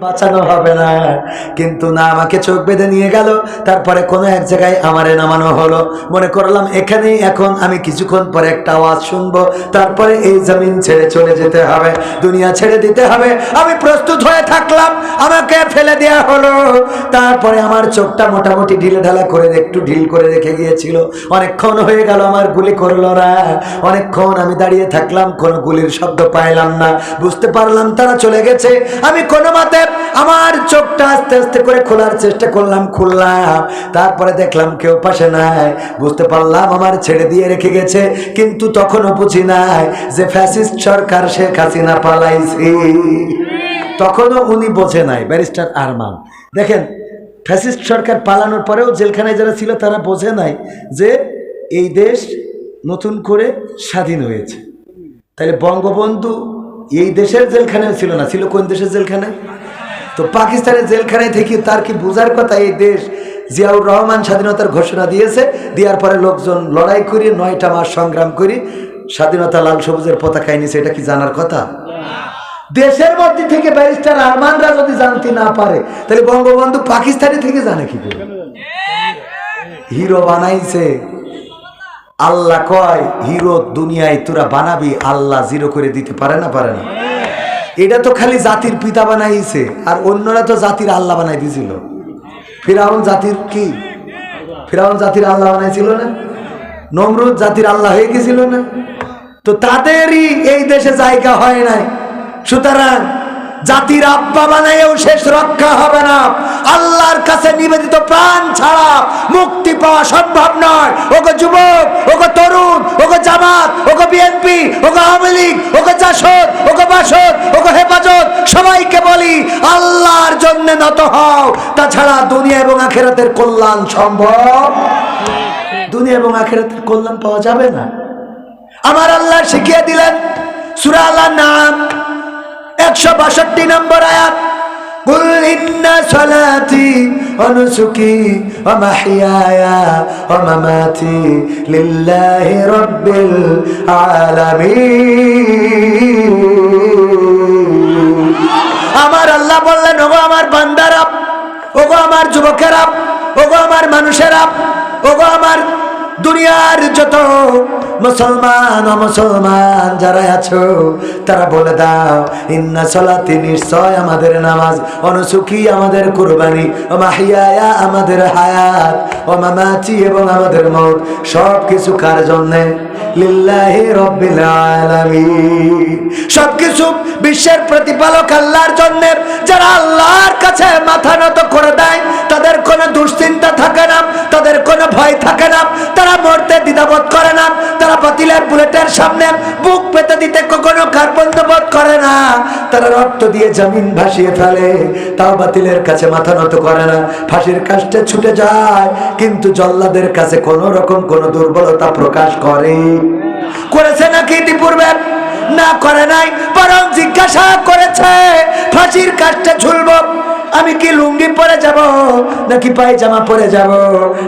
বাঁচানো হবে না। কিন্তু না, আমাকে চোখ বেঁধে নিয়ে গেল। তারপরে কোনো এক জায়গায় আমারে নামানো হলো। মনে করলাম, এখানেই এখন আমি কিছুক্ষণ পরে একটা আওয়াজ শুনব। তারপরে এই জমিন ছেড়ে চলে যেতে হবে। দুনিয়া ছেড়ে দিতে হবে। আমি প্রস্তুত হয়ে থাকলাম। আমাকে ফেলে দেওয়া হলো। তারপরে আমার চোখটা মোটামুটি ঢিলে ঢালা করে একটু ঢিল করে রেখে গিয়েছিল। অনেকক্ষণ হয়ে গেল, আমার গুলি করল না। অনেকক্ষণ আমি দাঁড়িয়ে থাকলাম, কোনো গুলির শব্দ পাইলাম না। বুঝতে পারলাম তারা চলে গেছে। আমি কোনো মতে আমার চোখটা আস্তে আস্তে করে খোলার চেষ্টা করলাম, খুললাম। তারপরে দেখলাম কেউ পাশে নাই। বুঝতে পারলাম আমার ছেড়ে দিয়ে রেখে গেছে, কিন্তু তখনও বুঝি নাই যে ফ্যাসিস্ট সরকার শেখ হাসিনা পালাইছি। তখনও উনি বোঝে নাই, ব্যারিস্টার আরমান। দেখেন, ফ্যাসিস্ট সরকার পালানোর পরেও জেলখানায় যারা ছিল, তারা বোঝে নাই যে এই দেশ নতুন করে স্বাধীন হয়েছে। তাহলে বঙ্গবন্ধু এই দেশের জেলখানায় ছিল না? ছিল কোন দেশের জেলখানায়? তো পাকিস্তানের জেলখানায় থেকে তার কি বোঝার কথা? এই দেশ জিয়াউর রহমান স্বাধীনতার ঘোষণা দিয়েছে। দেওয়ার পরে লোকজন লড়াই করি নয়টা মাস সংগ্রাম করি স্বাধীনতা লাল সবুজের পতাকায় নিছে এটা কি জানার কথা? দেশের মধ্যে থেকে ব্যারিস্টার আরমানরা যদি জানতে না পারে, তাহলে বঙ্গবন্ধু পাকিস্তানি থেকে জানে কি করে? হিরো বানাইছে। আল্লাহ কয়, হিরো দুনিয়ায় তোরা বানাবি, আল্লাহ জিরো করে দিতে পারে না পারে না। এটা তো খালি জাতির পিতা বানাইছে, আর অন্যরা তো জাতির আল্লাহ বানাই দিয়েছিল ফিরাউন জাতির কি? ফিরাউন জাতির আল্লাহ বানাইছিল না? নমরুদ জাতির আল্লাহ হয়ে গেছিল না? তো তাদেরই এই দেশে জায়গা হয় নাই। সুতরাং জাতির আব্বা বানাইও শেষ রক্ষা হবে না। আল্লাহর কাছে নিবেদিত প্রাণ ছাড়া মুক্তি পাওয়া সম্ভব নয়। ওগো যুবক, ওগো তরুণ, ওগো জামাত, ওগো বিএনপি, ওগো আওয়ামী লীগ, ওগো জাসদ, ওগো বাসদ, ওগো হেফাজত, সবাইকে বলি, আল্লাহর জন্য নত হও। তাছাড়া দুনিয়া এবং আখেরাতের কল্যাণ সম্ভব? দুনিয়া এবং আখেরাতের কল্যাণ পাওয়া যাবে না। আমার আল্লাহ শিখিয়ে দিলেন, সুরা আল্লাহর নাম একশো বাষট্টি নম্বর আয়াত قل إن صلاتي ونسكي ومحياي ومماتي لله رب العالمين আমার আল্লাহ বললেন ওগো আমার বান্দারা ওগো আমার যুবকেরা ওগো আমার মানুষেরা ওগো আমার দুনিয়ার যত মুসলমান মুসলমান যারা আছো, তারা বলে দাও, ইন্না সলাতি নিশ্চয় আমাদের নামাজ অনুসুখী আমাদের কুরবানি, ও মাহিয়া আমাদের হায়াত, ও মামাচি এবং আমাদের মত সব কিছু কার জন্যে? সবকিছু বিশ্বের প্রতিপালক আল্লাহর জন্য, যারা আল্লাহর কাছে মাথা নত করে দেয়, তাদের কোনো দুশ্চিন্তা থাকে না, তাদের কোনো ভয় থাকে না মরতে দ্বিধাবোধ করে না। তারা বাতিলের বুলেটের সামনে বুক পেতে দিতে কখনো কার্পণ্য বোধ করে না। তারা রক্ত দিয়ে জমিন ভাসিয়ে ফেলে, তাও বাতিলের কাছে মাথা নত করে না। ফাঁসির কাজটা ছুটে যায়, কিন্তু জল্লাদের কাছে কোনো রকম কোনো দুর্বলতা প্রকাশ করে। করেছে নাকি ইতিপূর্বে? না করে নাই, বরং জিজ্ঞাসা করেছে, ফাঁসির কাজটা ঝুলবো আমি কি লুঙ্গি পরে যাব নাকি পায়জামা পরে যাব?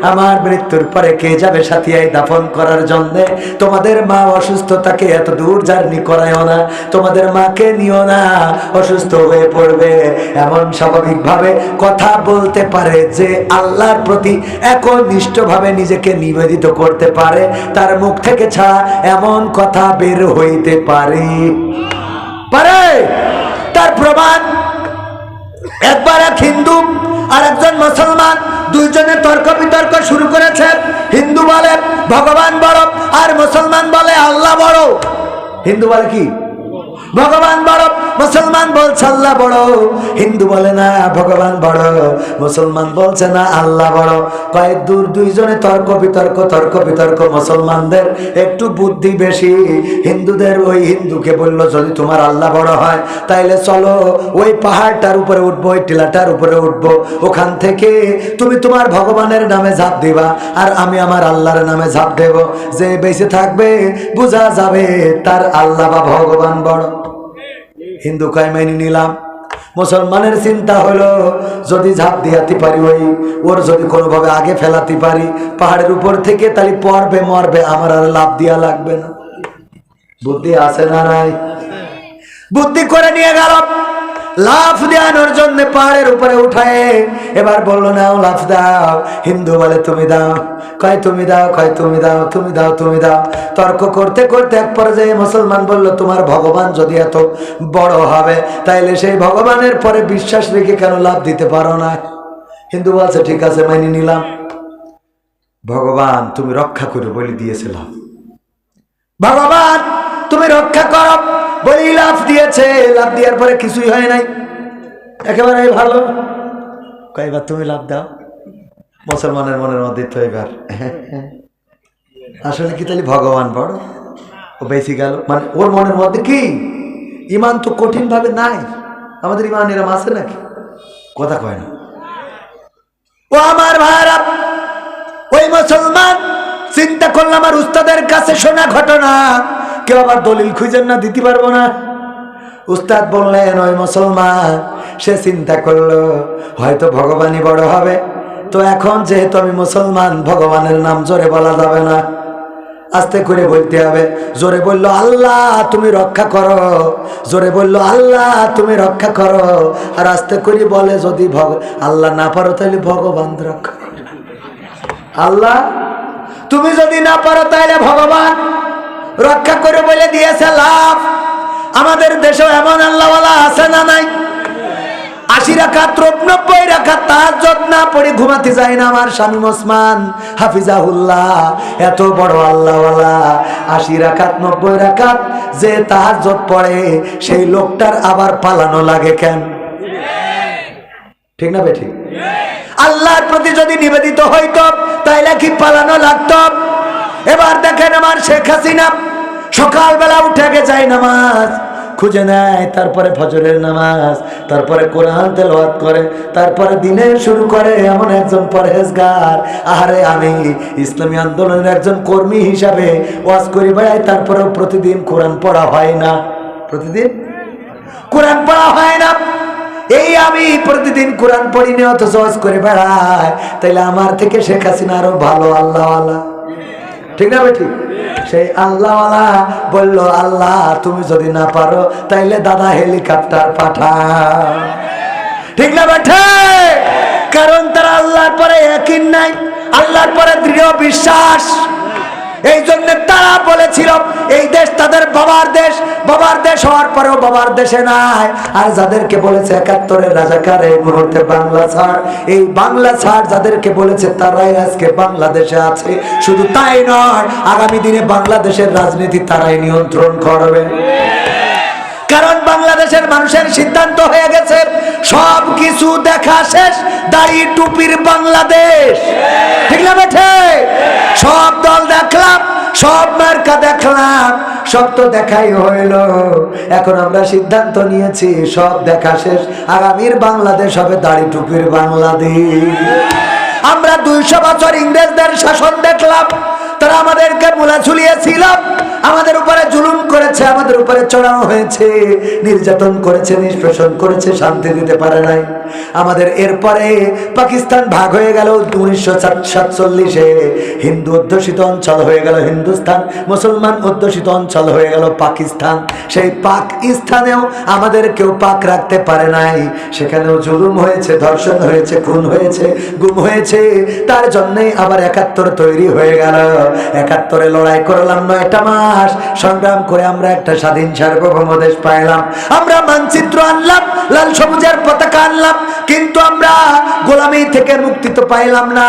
আমার মৃত্যুর পরে কে যাবে সাথিয়াই দাফন করার জন্য? তোমাদের মা অসুস্থ তাকে এত দূর জার্নি করায়ও না। তোমাদের মাকে নিও না, অসুস্থ হয়ে পড়বে। এমন স্বাভাবিকভাবে কথা বলতে পারে যে আল্লাহর প্রতি একনিষ্ঠভাবে নিজেকে নিবেদিত করতে পারে। তার মুখ থেকে ছাড়া এমন কথা বের হইতে পারে। পারে। তার প্রমাণ একবার এক হিন্দু আর একজন মুসলমান, দুইজনে তর্ক বিতর্ক শুরু করেছে। হিন্দু বলে, ভগবান বড়, আর মুসলমান বলে, আল্লাহ বড়। হিন্দু বলে কি? ভগবান বড়, মুসলমান বলছে আল্লাহ বড়। হিন্দু বলে না, ভগবান বড়। মুসলমান বলছে না, আল্লাহ বড়। কয়েক দূর দুইজনে তর্ক বিতর্ক তর্ক বিতর্ক মুসলমানদের একটু বুদ্ধি বেশি। হিন্দুদের ওই হিন্দুকে বলল, যদি তোমার আল্লাহ বড় হয়, তাইলে চলো ওই পাহাড়টার উপরে উঠবো, ওই টিলাটার উপরে উঠবো। ওখান থেকে তুমি তোমার ভগবানের নামে ঝাঁপ দিবা, আর আমি আমার আল্লাহর নামে ঝাঁপ দেব। যে বেঁচে থাকবে, বোঝা যাবে তার আল্লাহ বা ভগবান বড়। হিন্দু কয় নিলাম। মুসলমানের চিন্তা হলো, যদি ঝাঁপ দিয়াতে পারি ওই ওর যদি কোনোভাবে আগে ফেলাতে পারি পাহাড়ের উপর থেকে তাহলে পড়বে, মরবে, আমার আর লাভ দিয়া লাগবে না। বুদ্ধি আছে না নাই? বুদ্ধি করে নিয়ে গেল লাফ দেওয়ানোর জন্য পাহাড়ের উপরে উঠায়। এবার বলল, নাও লাফ দাও। হিন্দু বলে, তুমি দাও। কয়, তুমি দাও, কয়, তুমি দাও তুমি দাও তুমি দাও। তর্ক করতে করতে এক পর্যায়ে মুসলমান বলল, তোমার ভগবান যদি এত বড় হবে, তাইলে সেই ভগবানের পরে বিশ্বাস রেখে কেন লাভ দিতে পারো না? হিন্দু বলছে, ঠিক আছে মাইনে নিলাম। ভগবান, তুমি রক্ষা করে বলে দিয়েছিলাম ভগবান, তুমি রক্ষা করো। বলি লাভ দিয়েছে লাভ দেওয়ার পরে কিছুই হয় নাই। একেবারে ভালো। কয়বার তুমি লাভ দাও। মুসলমানের মনের মধ্যে তো এবার। আসলে কি তাহলে ভগবান বড়? ও বেশি গেল। মানে ওর মনের মধ্যে কি? ইমান তো কঠিন ভাবে নাই। আমাদের ইমান এরম আছে নাকি? কথা কয় না। ও আমার ভাইরা, ওই মুসলমান, চিন্তা করলাম আমার উস্তাদের কাছে শোনা ঘটনা। কেউ আবার দলিল খুঁজেন না, দিতে পারব না। উস্তাদ বললেন, ওই মুসলমান, সে চিন্তা করল, হয়তো ভগবানই বড় হবে। তো এখন যেহেতু আমি মুসলমান, ভগবানের নাম জোরে বলা যাবে না। আস্তে করে বলতে হবে, জোরে বলল, আল্লাহ, তুমি রক্ষা করো। জোরে বলল, আল্লাহ, তুমি রক্ষা করো। আর আস্তে করে বলে, যদি ভগ আল্লাহ না পারো তাহলে ভগবান রক্ষা। আল্লাহ, তুমি যদি না পারো তাহলে ভগবান করে বলে দিয়েছে লাভ। আমাদের দেশেও এমন আল্লাহওয়ালা আছে না নাই? আশি রাখা রাখা তার না পড়ে ঘুমাতে যায় না আমার স্বামী ওসমান। হাফিজাহুল্লাহ, এত বড় আল্লাহওয়ালা। আশি রাখাত, নব্বই রাখাত যে তার পড়ে, সেই লোকটার আবার পালানো লাগে কেন? ঠিক না বেঠিক আল্লাহর প্রতি যদি নিবেদিত হইত, তাইলে কি পালানো লাগত? এবার দেখেন আমার শেখ হাসিনা সকালবেলা উঠে গে যায় নামাজ, খুঁজে নেয়, তারপরে ফজরের নামাজ, তারপরে কোরআন তেলাওয়াত করে, তারপরে দিনে শুরু করে এমন একজন পরহেজগার। আহারে আমি ইসলামী আন্দোলনের একজন কর্মী হিসাবে ওয়াজ করি বেড়াই তারপরেও প্রতিদিন কোরআন পড়া হয় না। প্রতিদিন? কোরআন পড়া হয় না। এই আমি প্রতিদিন কোরআন পড়ি নিয়ে অত সহজ করে বেড়াই তাইলে আমার থেকে শেখ হাসিনা আরও ভালো আল্লাহ আল্লাহ ঠিক না ঠিক? সেই আল্লাহওয়ালা বলল, আল্লাহ, তুমি যদি না পারো, তাইলে দাদা হেলিকপ্টার পাঠা ঠিক না বেঠে? কারণ তারা আল্লাহর পরে একই নাই, আল্লাহর পরে দৃঢ় বিশ্বাস। এই জন্য তারা বলেছিল, এই দেশ তাদের বাবার দেশ বাবার দেশ হওয়ার পরেও বাবার দেশে নাই। আর যাদেরকে বলেছে একাত্তরের রাজাকার, এই মুহূর্তে বাংলা ছাড়। এই বাংলা ছাড় যাদেরকে বলেছে, তারাই আজকে বাংলাদেশে আছে। শুধু তাই নয়, আগামী দিনে বাংলাদেশের রাজনীতি তারাই নিয়ন্ত্রণ করবে। কারণ বাংলাদেশের মানুষের সিদ্ধান্ত হয়ে গেছে, সব কিছু দেখা শেষ, দাড়ি টুপির বাংলাদেশ। ঠিক না বেঠে? সব দল দেখলাম, সব মার্কা দেখলাম, সব তো দেখাই হইল। এখন আমরা সিদ্ধান্ত নিয়েছি, সব দেখা শেষ, আগামীর বাংলাদেশ হবে দাড়ি টুপির বাংলাদেশ। আমরা দুইশো বছর ইংরেজদের শাসন দেখলাম তারা আমাদেরকে মুলা ঝুলিয়েছিল। আমাদের উপরে জুলুম করেছে, আমাদের উপরে চড়াও হয়েছে, নির্যাতন করেছে, নিষ্পেষণ করেছে, শান্তি দিতে পারে নাই। আমাদের এরপরে পাকিস্তান ভাগ হয়ে গেল উনিশশো সাতচল্লিশে। হিন্দু অধ্যুষিত অঞ্চল হয়ে গেল হিন্দুস্তান, মুসলমান অধ্যুষিত অঞ্চল হয়ে গেল পাকিস্তান। সেই পাকিস্তানেও আমাদের কেউ পাক রাখতে পারে নাই। সেখানেও জুলুম হয়েছে, ধর্ষণ হয়েছে, খুন হয়েছে, গুম হয়েছে। তার জন্যই আবার একাত্তর তৈরি হয়ে গেল। একাত্তরে লড়াই করলাম নয়টা মাস। সংগ্রাম করে আমরা একটা স্বাধীন সার্বভৌম দেশ পাইলাম। আমরা মানচিত্র আনলাম, লাল সবুজের পতাকা আনলাম, কিন্তু আমরা গোলামি থেকে মুক্তি তো পাইলাম না।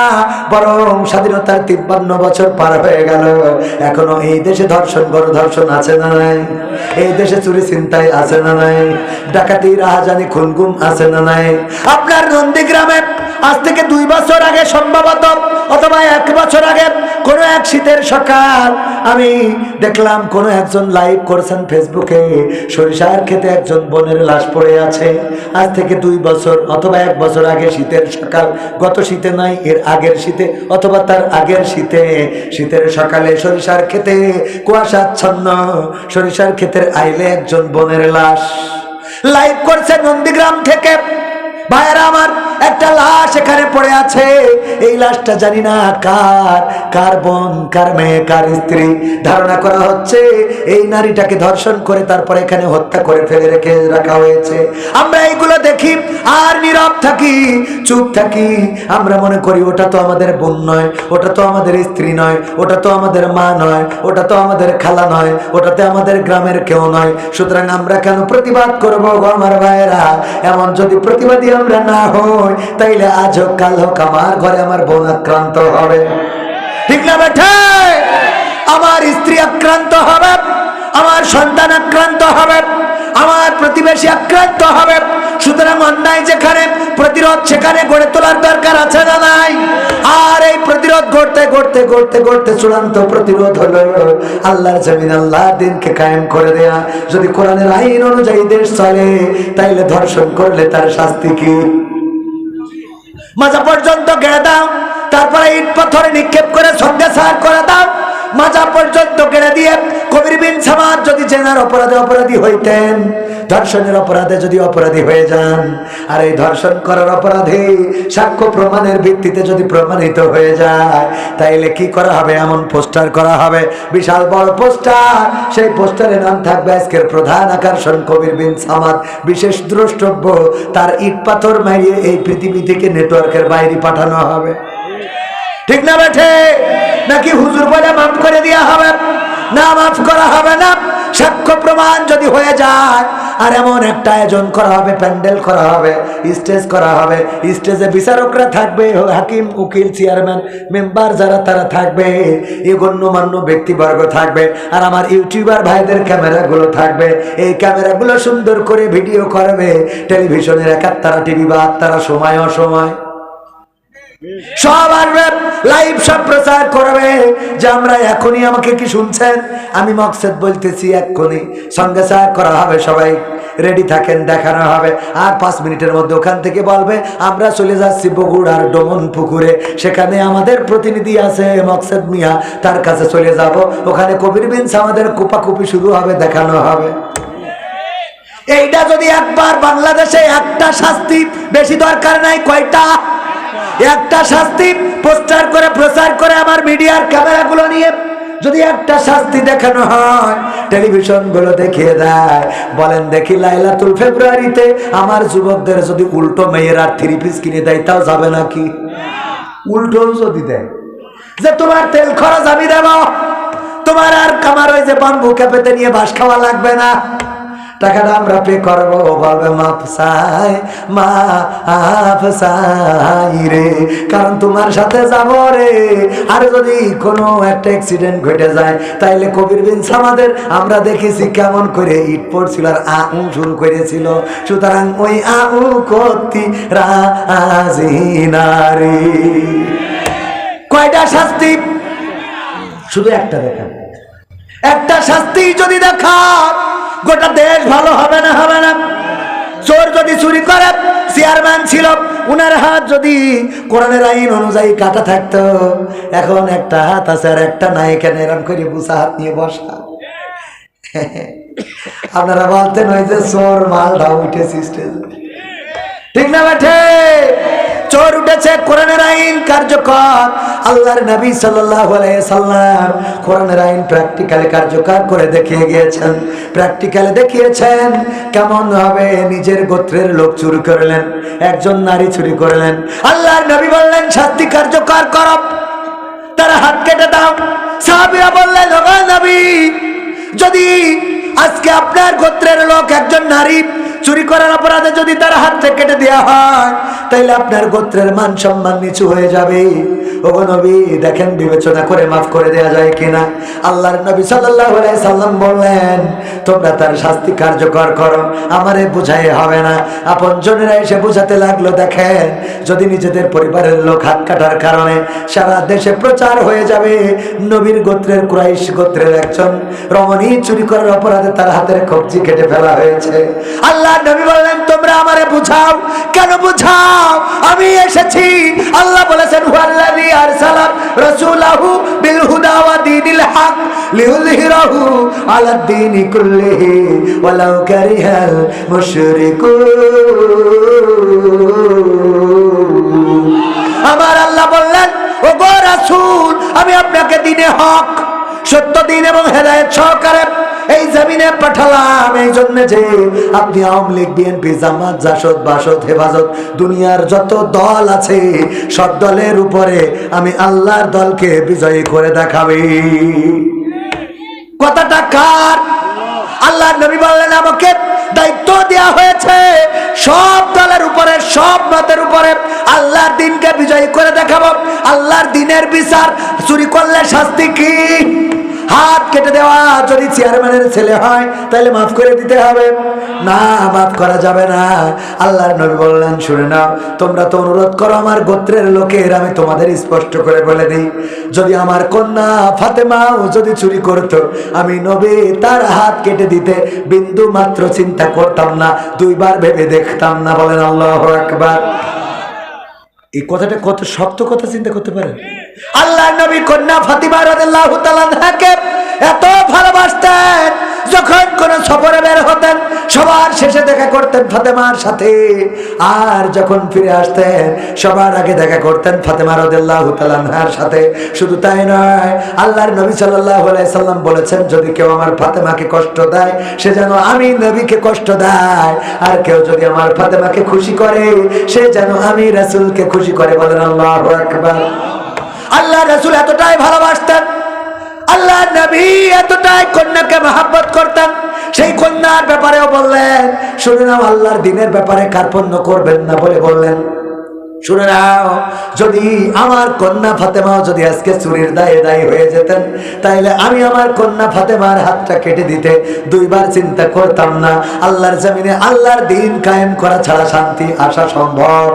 বরং স্বাধীনতার তিপ্পান্ন বছর পার হয়ে গেল। এখনও এই দেশে ধর্ষণ, বড় ধর্ষণ আছে না নাই? এই দেশে চুরি চিন্তাই আছে না নাই? ডাকাতি রাহাজানি খুনগুম আছে না নাই? আপনার নন্দীগ্রামে আজ থেকে দুই বছর আগে সম্ভবত, অথবা এক বছর আগে কোন এক শীতের সকাল আমি দেখলাম কোন একজন লাইভ করেছেন ফেসবুকে, সরিষার খেতে একজন বোনের লাশ পড়ে আছে। আজ থেকে দুই বছর অথবা এক বছর আগে শীতের সকাল, গত শীতে নয়, এর আগের শীতে, অথবা তার আগের শীতে। শীতের সকালে সরিষার খেতে কুয়াশাচ্ছন্ন সরিষার ক্ষেতের আইলে একজন বোনের লাশ। লাইভ করছে নন্দীগ্রাম থেকে। ভাইয়েরা আমার একটা লাশ এখানে পড়ে আছে। এই লাশটা জানি না কার কার বোন, কার মেয়ে, কার স্ত্রী। ধারণা করা হচ্ছে এই নারীটাকে ধর্ষণ করে তারপরে এখানে হত্যা করে ফেলে রেখে রাখা হয়েছে। আমরা এইগুলো দেখি, আর নীরব থাকি, চুপ থাকি। আমরা মনে করি ওটা তো আমাদের বোন নয়, ওটা তো আমাদের স্ত্রী নয়, ওটা তো আমাদের মা নয়, ওটা তো আমাদের খালা নয়, ওটাতে আমাদের গ্রামের কেউ নয়। সুতরাং আমরা কেন প্রতিবাদ করব আমার ভাইয়েরা? এমন যদি প্রতিবাদী আমরা না হই তাইলে আজ কাল হোক আমার ঘরে আমার বোন আক্রান্ত হবে। ঠিক না বেঠে? আমার স্ত্রী আক্রান্ত হবে, আমার সন্তান আক্রান্ত হবে, আমার প্রতিবেশী আক্রান্ত হবে। সুতরাং অন্যায় যেখানে, প্রতিরোধ সেখানে গড়ে তোলার দরকার আছে না নাই? আর এই প্রতিরোধ গড়তে গড়তে গড়তে গড়তে চূড়ান্ত প্রতিরোধ হলো আল্লাহর জমিন আল্লাহ দিনকে কায়েম করে দেয়া। যদি কোরআনের আইন অনুযায়ী দেশ চলে, তাইলে ধর্ষণ করলে তার শাস্তি কি? মাজা পর্যন্ত গেড়ে দাও। তারপরে ইট পাথরে নিক্ষেপ করে সন্ধ্যা সার করে দাও। মাজা পর্যন্ত গেড়ে দিয়ে কবির বিন সামাদ যদি জেনার অপরাধে অপরাধী হইতেন, ধর্ষণের অপরাধে যদি অপরাধী হয়ে যান, আর এই ধর্ষণ করার অপরাধে সাক্ষ্য প্রমাণের ভিত্তিতে যদি প্রমাণিত হয়ে যায়, তাইলে কি করা হবে? এমন পোস্টার করা হবে। বিশাল বড় পোস্টার। সেই পোস্টারে নাম থাকবে আজকের প্রধান আকর্ষণ কবির বিন সামাদ। বিশেষ দ্রষ্টব্য, তার ইট পাথর মারিয়ে এই পৃথিবী থেকে নেটওয়ার্কের বাইরে পাঠানো হবে। ঠিক না, বেঠে? নাকি হুজুর বলে করে দেওয়া হবে। না, মাফ করা হবে না। সাক্ষ্য প্রমাণ যদি হয়ে যায়, আর এমন একটা আয়োজন করা হবে, প্যান্ডেল করা হবে, স্টেজ করা হবে, স্টেজে বিচারকরা থাকবে, হাকিম, উকিল, চেয়ারম্যান, মেম্বার যারা, তারা থাকবে এই গণ্যমান্য ব্যক্তিবর্গ থাকবে, আর আমার ইউটিউবার ভাইদের ক্যামেরাগুলো থাকবে। এই ক্যামেরাগুলো সুন্দর করে ভিডিও করবে। টেলিভিশনের একাত্তারা টিভি বা আত্মারা সময় অসময়। আমরা মকসেদ চলে যাচ্ছি বগুড়ার ডমন পুকুরে সেখানে আমাদের প্রতিনিধি আছে মকসেদ মিয়া, তার কাছে চলে যাব। ওখানে কবির আমাদের কুপাকুপি শুরু হবে, দেখানো হবে। এইটা যদি একবার বাংলাদেশে একটা শাস্তি বেশি দরকার নাই, কয়টা? একটা শাস্তি প্রচার করে প্রচার করে আমার মিডিয়ার ক্যামেরাগুলো নিয়ে যদি একটা শাস্তি দেখানো হয় টেলিভিশনগুলো দেখিয়ে দেয়, বলেন দেখি লাইলাতুল ফেব্রুয়ারিতে আমার যুবকদের যদি উল্টো মেয়েরা থ্রি পিস কিনে দেয়, তাও যাবে নাকি? উল্টো যদি দেয়। যে তোমার তেল খরচ আমি দেব, তোমার আর কামার ওই যে বাম্বু ক্যাপেতে নিয়ে বাস খাওয়া লাগবে না। টাকাটা আমরা পে করব বলবে, মাপ চাই রে। কারণ তোমার সাথে যাব রে। আর যদি কোনো একটা অ্যাক্সিডেন্ট ঘটে যায়, তাইলে কবির বিন আমাদের আমরা দেখেছি কেমন করে ইট পড়ছিল আর আউ শুরু করেছিল। সুতরাং ওই আউ কতি রাজি নারী কয়টা শাস্তি? শুধু একটা দেখা। একটা শাস্তি যদি দেখা গোটা দেশ ভালো হবে না হবে না। চোর যদি চুরি করে, চেয়ারম্যান ছিল, উনার হাত যদি কোরআনের আইন অনুযায়ী কাটা থাকতো, এখন একটা হাত আছে আর একটা নাই কেন এরম করে বুসা হাত নিয়ে বসা। আপনারা বলতেন ওই যে চোর মালটা উঠেছে স্টেজে ঠিক না বেঠে চোর উঠেছে, কোরআনের আইন কার্যকর। আল্লাহর নবী সাল্লাল্লাহু আলাইহি সাল্লাম কোরআনের আইন প্র্যাকটিক্যালি কার্যকর করে দেখিয়ে গিয়েছেন। প্র্যাকটিক্যালি দেখিয়েছেন কেমন হবে নিজের গোত্রের লোক চুরি করলেন, একজন নারী চুরি করলেন। আল্লাহর নবী বললেন, শাস্তি কার্যকর কর। তারা হাত কেটে দাও। সাহাবীরা বললেন নবী, যদি আজকে আপনার গোত্রের লোক একজন নারী চুরি করার অপরাধে যদি তার হাত থেকে কেটে দেওয়া হয়, তাইলে আপনার গোত্রের মান সম্মান নিচু হয়ে যাবে। ও নবী, দেখেন বিবেচনা করে মাফ করে দেওয়া যায় কিনা। আল্লাহর নবী সাল্লাল্লাহু আলাইহি সাল্লাম বললেন, তোমরা তার শাস্তি কার্যকর করো, আমারে বুঝাই হবে না। আপন জনেরা এসে বুঝাতে লাগল, দেখেন, যদি নিজেদের পরিবারের লোক হাত কাটার কারণে সারা দেশে প্রচার হয়ে যাবে, নবীর গোত্রের কুরাইশ গোত্রের একজন রমণী চুরি করার অপরাধে তার হাতের কবজি কেটে ফেলা হয়েছে। আল্লাহ নবী বললেন, তোমরা আমারে বুঝাও। কেন বুঝাও? আমি এসেছি। আল্লাহ বলেছেন, হুয়াল্লাযী আরসালা রাসূলাহু বিল হুদা ওয়া দীনিল হক আলা দীনি কুল্লিহি ওয়ালাউ কারিহাল মুশরিকুন। আমার আল্লাহ বললেন ও গো রাসূল, আমি আপনাকে দিনে হক সত্য দিন এবং হেদায়ত সহকারে এই জমিনে পাঠালাম। এই জন্য যে আপনি আওয়ামী লীগ, বিএনপি, জামাত, জাসদ, বাসদ, হেফাজত, দুনিয়ার যত দল আছে, সব দলের উপরে আমি আল্লাহর দলকে বিজয়ী করে দেখাবে। কথাটা কার? আল্লাহ নবী বললেন, আমাকে দেওয়া হয়েছে। সব দলের উপরে, সব মতের উপরে আল্লাহর দিনকে বিজয়ী করে দেখাবো। আল্লাহর দিনের বিচার চুরি করলে শাস্তি কি? হাত কেটে দেওয়া, যদি চেয়ারম্যানের ছেলে হয়, তাহলে মাফ করে দিতে হবে। না, মাফ করা যাবে না। আল্লাহর নবী বললেন, শুনে নাও, তোমরা তো অনুরোধ করো আমার গোত্রের লোকের, আমি তোমাদের স্পষ্ট করে বলে দিই। যদি আমার কন্যা ফাতেমাও যদি চুরি করতো, আমি নবী তার হাত কেটে দিতে বিন্দু মাত্র চিন্তা করতাম না, দুইবার ভেবে দেখতাম না। বলেন আল্লাহ একবার এই কথাটা কত শক্ত কথা চিন্তা করতে পারেন আল্লাহ নবী কন্যা ফাতিমা রাদিয়াল্লাহু তাআলা এত ভালোবাসতেন। যখন কোন সফরে বের হতেন, সবার শেষে দেখা করতেন ফাতেমার সাথে। আর যখন ফিরে আসতেন, সবার আগে দেখা করতেন ফাতেমা রাদিয়াল্লাহু তাআলার সাথে। শুধু তাই নয়, আল্লাহর নবী সাল্লাম বলেছেন, যদি কেউ আমার ফাতেমাকে কষ্ট দেয়, সে যেন আমি নবীকে কষ্ট দেয়। আর কেউ যদি আমার ফাতেমাকে খুশি করে, সে যেন আমি রাসূলকে খুশি করে। বলেন আল্লাহু আল্লাহ রাসূল এতটাই ভালোবাসতেন আল্লাহ নবী এতটাই কন্যাকে মহাব্বত করতেন। সেই কন্যার ব্যাপারেও বললেন, শুনে নাও, আল্লাহর দিনের ব্যাপারে কার্পণ্য করবেন না বলে বললেন। শুনে নাও, যদি আমার কন্যা ফাতেমাও যদি আজকে চুরির দায়ে দায়ী হয়ে যেতেন, তাইলে আমি আমার কন্যা ফাতেমার হাতটা কেটে দিতে দুইবার চিন্তা করতাম না। আল্লাহর জমিনে আল্লাহর দিন কায়েম করা ছাড়া শান্তি আসা সম্ভব।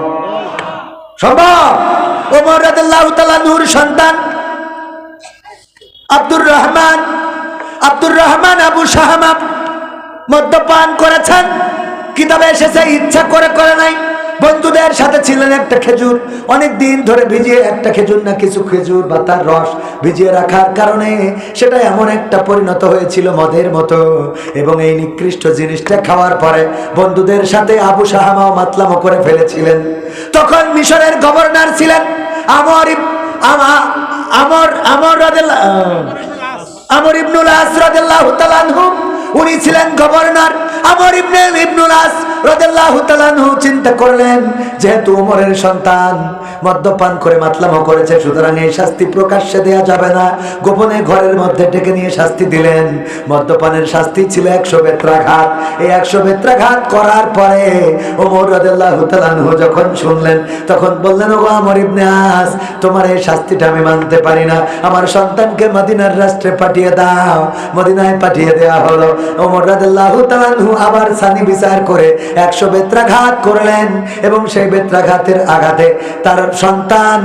সম্ভব? ওমর রাদিয়াল্লাহু তাআলা নূর সন্তান আব্দুর রহমান আব্দুর রহমান আবু শাহমা মদ্যপান করেছেন। কিতাবে এসেছে, ইচ্ছা করে করে নাই। বন্ধুদের সাথে ছিলেন একটা খেজুর। অনেক দিন ধরে ভিজিয়ে একটা খেজুর না, কিছু খেজুর বা তার রস ভিজিয়ে রাখার কারণে সেটা এমন একটা পরিণত হয়েছিল মদের মতো। এবং এই নিকৃষ্ট জিনিসটা খাওয়ার পরে বন্ধুদের সাথে আবু সাহামাও মাতলামো করে ফেলেছিলেন। তখন মিশরের গভর্নর ছিলেন আমর আমর আমর আমার ইবনুল আস রাদিয়াল্লাহু তাআলা আনহু উনি ছিলেন গভর্নর। আমর ইবনে ইবনুল আস রাদিয়াল্লাহু তাআলা চিন্তা করলেন, যেহেতু ওমরের সন্তান, মদ্যপান করে মাতলামো করেছে, সুতরাং এই শাস্তি প্রকাশ্যে দেয়া যাবে না। গোপনে ঘরের মধ্যে ডেকে নিয়ে শাস্তি দিলেন। মদ্যপানের শাস্তি ছিল একশো বেত্রাঘাত। এই একশো বেত্রাঘাত করার পরে ওমর রাদিয়াল্লাহু তাআলা যখন শুনলেন, তখন বললেন ও আমর ইবনে আস, তোমার এই শাস্তিটা আমি মানতে পারি না। আমার সন্তানকে মদিনার রাষ্ট্রে পাঠিয়ে দাও। মদিনায় পাঠিয়ে দেওয়া হলো। ওমর রাদিয়াল্লাহু তাআলা আবার সানি বিচার করে একশো বেত্রাঘাত করলেন এবং সেই বেত্রাঘাতের আঘাতে তার সন্তান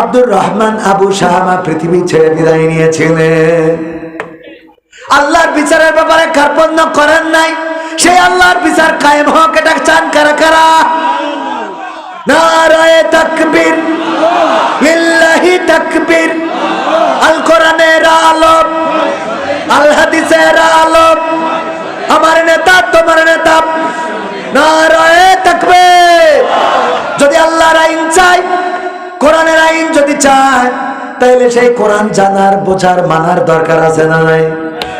আব্দুর রহমান আবু শাহামা পৃথিবী ছেড়ে বিদায় নিয়েছিলেন। আল্লাহর বিচারের ব্যাপারে কার্পণ্য করেন নাই। সেই আল্লাহর বিচার কায়েম হোক, এটা চান কারা কারা? নারায়ে তাকবীর, লিল্লাহি তাকবীর, আল কোরআনের আলোক আল হাদিসের আলোক। আমার নেতা, তোমার নেতা। নারায়ে তাকবীর। যদি আল্লাহর আইন চাই কোরআনের আইন যদি চায়, তাইলে সেই কোরআন জানার, বোঝার, মানার দরকার আছে না নাই?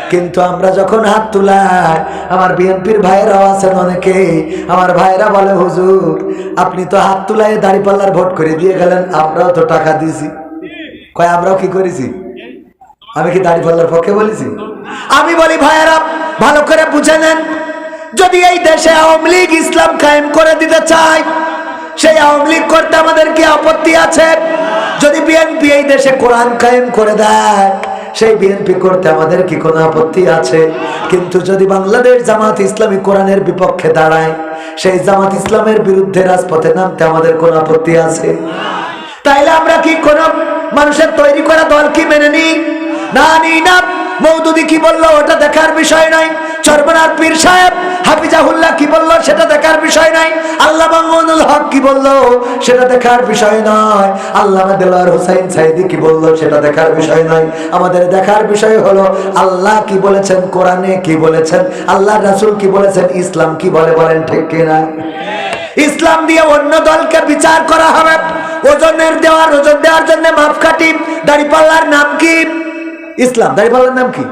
কিন্তু আমরা যখন হাত তুলাই, আমার বিএনপির ভাইরাও আছেন অনেকে, আমার ভাইরা বলে, হুজুর, আপনি তো হাত তুলাই দাড়িপাল্লার ভোট করে দিয়ে গেলেন, আমরাও তো টাকা দিয়েছি। কয়, আমরাও কি করেছি? আমি কি দাড়িপাল্লার পক্ষে বলেছি? আমি বলি, ভাইয়েরা, ভালো করে বুঝে নেন। যদি এই দেশে আওয়ামী লীগ ইসলাম কায়েম করে দিতে চায়, সেই আওয়ামী লীগ করতে আমাদের কি আপত্তি আছে? যদি বিএনপি এই দেশে কোরআন কায়েম করে দেয়, সেই বিএনপি করতে আমাদের কি কোনো আপত্তি আছে? কিন্তু যদি বাংলাদেশ জামাত ইসলামী কোরআনের বিপক্ষে দাঁড়ায়, সেই জামাত ইসলামের বিরুদ্ধে রাজপথে নামতে আমাদের কোনো আপত্তি আছে? তাইলে আমরা কি কোনো মানুষের তৈরি করা দল কি মেনে নিই? সেটা দেখার বিষয় নাই। আল্লাহ সেটা দেখার বিষয় সেটা দেখার বিষয় আমাদের দেখার বিষয় হলো, আল্লাহ কি বলেছেন, কোরআনে কি বলেছেন, আল্লাহ রাসূল কি বলেছেন, ইসলাম কি বলে বলেন ঠিক কিনা? ইসলাম দিয়ে অন্য দলকে বিচার করা হবে। ওজনের দেওয়ার, ওজন দেওয়ার জন্য মাপকাঠি দাড়িপাল্লার নাম কি? ইসলাম দাড়িপাল্লার নাম কি?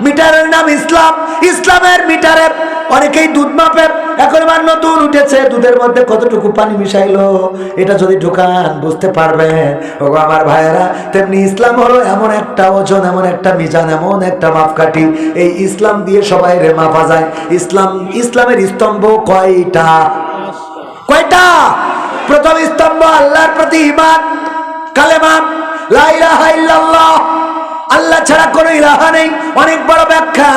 মিটারের নাম ইসলাম। ইসলামের মিটারে অনেকেই দুধ মাপে। এখন এবার নতুন উঠেছে, দুধের মধ্যে কতটুকু পানি মিশাইলো, এটা যদি ঢুকান, বুঝতে পারবেন। ও আমার ভাইয়েরা, তেমনি ইসলাম হলো এমন একটা ওজন, এমন একটা মিজান, এমন একটা মাপকাঠি। এই ইসলাম দিয়ে সবাই রে মাপা যায়। ইসলাম, ইসলামের স্তম্ভ কয়টা? কয়টা? প্রথম স্তম্ভ আল্লাহর প্রতি ইমান কালেমা, লা ইলাহা ইল্লাল্লাহ। আল্লাহ ছাড়া কোনো ইলাহা নেই। অনেক বড় ব্যাখ্যা।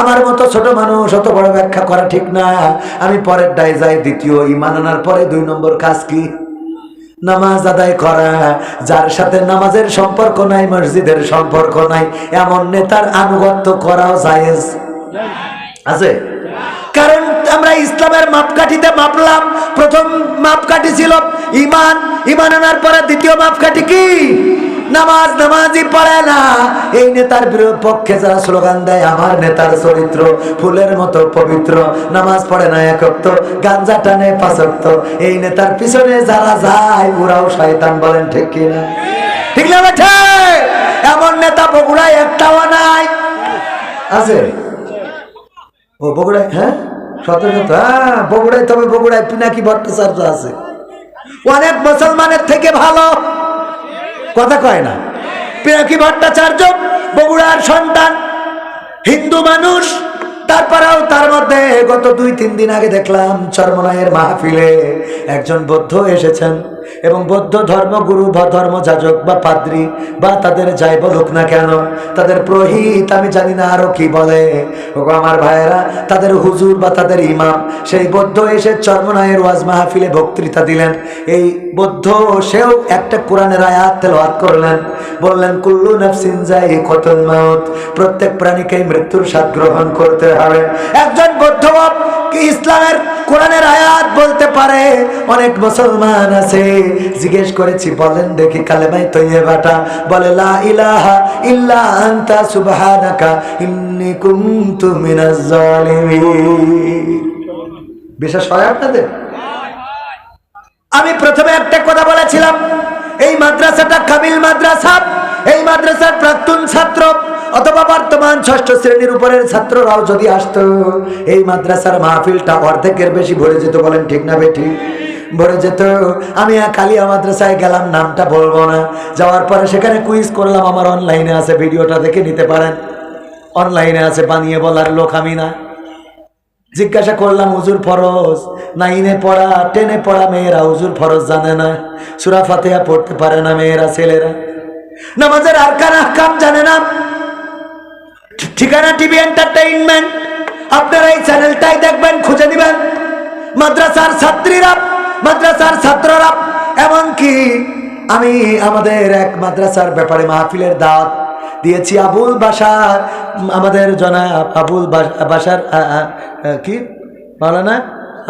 আমার মতো ছোট মানুষ অত বড় ব্যাখ্যা করা ঠিক না। আমি পরের ডাই যাই, দ্বিতীয় ইমান আনার পরে দুই নম্বর কাজ কি? নামাজ আদায় করা। যার সাথে নামাজের সম্পর্ক নাই, মসজিদের সম্পর্ক নাই, এমন নেতার আনুগত্য করাও জায়েজ। আছে? কারণ আমরা ইসলামের মাপকাঠিতে মাপলাম। প্রথম মাপকাঠি ছিল ইমান ইমান আনার পরে দ্বিতীয় মাপকাঠি কি? নামাজ নামাজই পড়ে না। এই নেতার পক্ষে যারা স্লোগান দেয়, আমার নেতার চরিত্র, ফুলের মতো পবিত্র। নামাজ পড়ে না একক্ত গাঞ্জা টানে পাঁচক্ত এই নেতার পিছনে যারা যায়, ওরাও শয়তান বলেন, ঠিক কিনা ঠিক না এমন নেতা বগুড়ায় একটাও নাই। আছে? ও বগুড়ায় হ্যাঁ? সতেরো হ্যাঁ বগুড়ায় তবে বগুড়ায় পিনাকি ভট্টাচার্য আছে। অনেক মুসলমানের থেকে ভালো। কথা কয় না। পিনাকি ভট্টাচার্য? বগুড়ার সন্তান, হিন্দু মানুষ, তারপরেও তার মধ্যে গত দুই তিন দিন আগে দেখলাম চর্মনায়ের মাহফিলে একজন বৌদ্ধ এসেছেন। এবং বৌদ্ধ ধর্মগুরু বা ধর্মযাজক বা পাদ্রী বা তাদের যাই বলুক না কেন, তাদের প্রহিত আমি জানি না আরও কি বলে। আমার ভাইয়েরা, তাদের হুজুর বা তাদের ইমাম, সেই বৌদ্ধ এসে চর্মনায়ের ওয়াজ মাহফিলে বক্তৃতা দিলেন। এই বৌদ্ধ সেও একটা কোরআনের আয়াত তেলাওয়াত করলেন। বললেন, কুল্লু নাফসিন যাই কতল মাউত, প্রত্যেক প্রাণীকেই মৃত্যুর স্বাদ গ্রহণ করতে হবে। একজন বৌদ্ধ কি ইসলামের কোরআনের আয়াত বলতে পারে? অনেক মুসলমান আছে। জিজ্ঞেস করেছি, বলেন দেখি কালেমাই তৈয়বাটা। বলে, লা ইলাহা ইল্লা আনতা সুবহানাকা, ইন্নী কুনতু মিনাজ জালিমিন। বিশ্বাস হয় আপনাদের? আমি প্রথমে একটা কথা বলেছিলাম। এই মাদ্রাসাটা কামিল মাদ্রাসা। এই মাদ্রাসার প্রাক্তন ছাত্র অথবা বর্তমান ষষ্ঠ শ্রেণির উপরের ছাত্ররাও যদি আসতো, এই মাদ্রাসার মাহফিলটা অর্ধেকের বেশি ভরে যেত, বলেন ঠিক না বেঠি? ভরে যেত। আমি কালিয়া মাদ্রাসায় গেলাম, নামটা বলব না। যাওয়ার পরে সেখানে কুইজ করলাম, আমার অনলাইনে আছে, ভিডিওটা দেখে নিতে পারেন। অনলাইনে আছে, বানিয়ে বলার লোক আমি না। জিজ্ঞাসা করলাম উজুর ফরজ? নাইনে পড়া টেনে পড়া মেয়েরা উজুর ফরজ জানে না। সুরা ফাতেহা পড়তে পারে না মেয়েরা, ছেলেরা। নামাজের আর কান কাম জানে না? ঠিকানা টিভি এন্টারটেইনমেন্ট আপনারা এই চ্যানেলটাই দেখবেন, খুঁজে দিবেন। মাদ্রাসার ছাত্রীরা, মাদ্রাসার ছাত্ররা, এমনকি আমি আমাদের এক মাদ্রাসার ব্যাপারে মাহফিলের দাওয়াত দিয়েছি আবুল বাসার আমাদের জনাব আবুল বাসার কি? না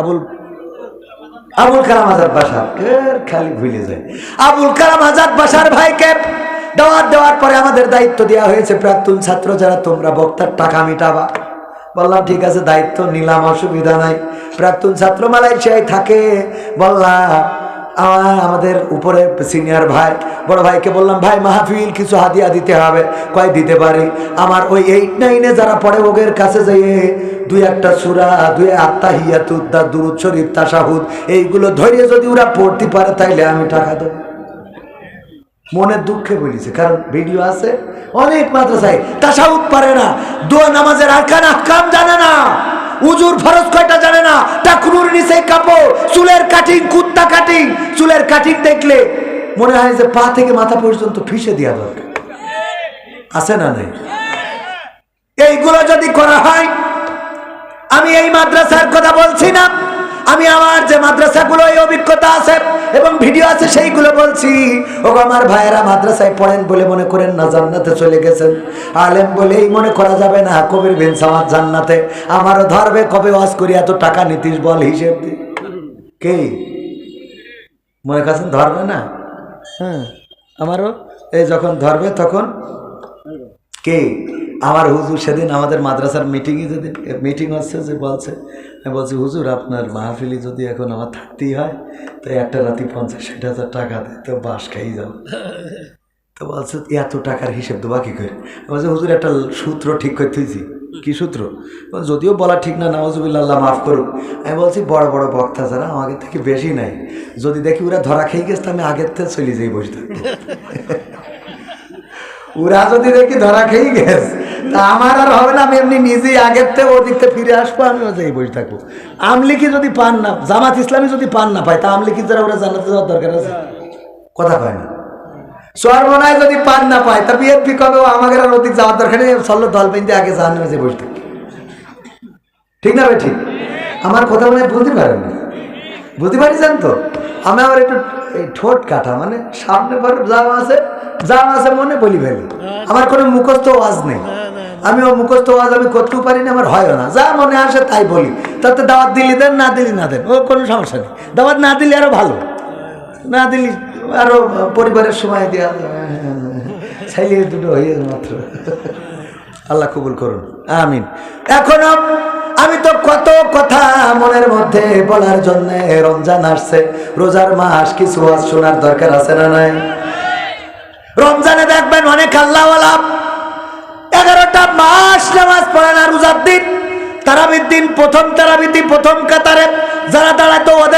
আবুল আবুল কালাম আজাদ বাসার খালি ভুলে যায়। আবুল কালাম আজাদ বাসার ভাইকে দাওয়াত দেওয়ার পরে আমাদের দায়িত্ব দেওয়া হয়েছে, প্রাক্তন ছাত্র যারা, তোমরা বক্তার টাকা মিটাবা। বললাম, ঠিক আছে, দায়িত্ব নিলাম, অসুবিধা নাই। প্রাক্তন ছাত্র মালয়েশিয়ায় থাকে। বললাম আমাদের উপরে সিনিয়র ভাই, বড় ভাইকে বললাম, ভাই, মাহফিল কিছু হাদিয়া দিতে হবে, কয় দিতে পারি? আমার ওই এইট নাইনে যারা পড়ে, ওদের কাছে যেয়ে দুই একটা সুরা, দুই আত্মা হিয়াতুদ্দা, দুরুদ শরীফ তাসাহুদ এইগুলো ধরিয়ে যদি ওরা পড়তে পারে, তাইলে আমি টাকা দেবো। মনের দুঃখে বলিছে, কারণ ভিডিও আছে, অনেক মাদ্রাসায় তাসাউদ পারে না, দোয়া নামাজের আরকান আহকাম জানে না, উজুর ফরজ কয়টা জানে না টাকুর নিচে কাপড়, চুলের কাটিং কুত্তা কাটিং চুলের কাটিং দেখলে মনে হয় যে পা থেকে মাথা পর্যন্ত ফিসে দেওয়া দরকার। আছে না নেই? এইগুলো যদি করা হয়, আমি এই মাদ্রাসার কথা বলছি না। আমি আমার যে মাদ্রাসাগুলো, এই অভিজ্ঞতা আছে এবং ভিডিও আছে, সেইগুলো বলছি। ও আমার ভাইয়েরা মাদ্রাসায় পড়েন বলে মনে করেন না, জান্নাতে চলে গেছেন। আলেম বলেই মনে করা যাবে না, কবির বিন সামাদ জান্নাতে। আমারও ধরবে কবে ওয়াজ করি, এত টাকা নীতিশ বল হিসেব দি কে? মনে করছেন ধরবে না? হ্যাঁ আমারও। এই যখন ধরবে তখন কে? আমার হুজুর সেদিন আমাদের মাদ্রাসার মিটিংয়ে যদি মিটিং হচ্ছে যে বলছে, আমি বলছি, হুজুর, আপনার মাহফিলি যদি এখন আমার থাকতেই হয় তো একটা রাতি পঞ্চাশ, ষাট হাজার টাকা দেয় তো বাস খাই যাও তো বলছে, এত টাকার হিসেব দেবা কী করে? বলছি, হুজুর, একটা সূত্র ঠিক করে তুইছি কি সূত্র? যদিও বলা ঠিক না নওয়াজুবিল্লাহ আল্লাহ মাফ করুক। আমি বলছি, বড় বড় বক্তা যারা আমাকে থেকে বেশি নাই। যদি দেখি ওরা ধরা খেয়ে গেছে আমি আগের থেকে চলে যাই বসে থাকব। ওরা যদি দেখি ধরা খেয়ে গেছে তা আমার আর হবে না আমি এমনি নিজেই আগের থেকে ওদিক থেকে ফিরে আসব আমি যাই বসে থাকব। আমলিকি যদি পান না জামাত ইসলামী যদি পান না পায় তা আমলিকি যারা ওরা জানাতে যাওয়ার দরকার আছে। কথা কয় না। সর্বনায় যদি পান না পায় তা বিএনপি কবে আমাদের আর ওদিক যাওয়ার দরকার নেই সল্লো দল পেন্দি আগে জাহান যে বসে থাকি ঠিক না ভাই ঠিক? আমার কথা মনে হয় বুঝতে পারেন না। বুঝতে পারিছেন তো? আমি আবার একটু এই ঠোঁট কাটা মানে সামনে পরে জাম আছে জাম আছে মনে বলি ফেলি। আমার কোনো মুখস্থ আওয়াজ নেই। আমি ও মুখস্থ ওয়াজ আমি করতেও পারি না, আমার হয়ও না। যা মনে আসে তাই বলি। তাতে দাওয়াত দিলি দেন, না দিলি না দেন, ও কোনো সমস্যা নেই। দাওয়াত না দিলে আরও ভালো। না দিলি আরও পরিবারের সময় দেওয়া চাইলে দুটো হয়ে মাত্র। আল্লাহ কবুল করুন। আমিন। এখনও আমি তো কত কথা মনের মধ্যে বলার জন্য রমজান আসছে। রোজার মাস কিছু আজ শোনার দরকার আছে না নাই? রমজানে দেখবেন অনেক আল্লাহ এগারোটা মাস নামাজ পড়ে না রোজার দিন, তারাবির দিন প্রথম তারাবিদি প্রথম কাতারে যারা দাঁড়াতো ওদের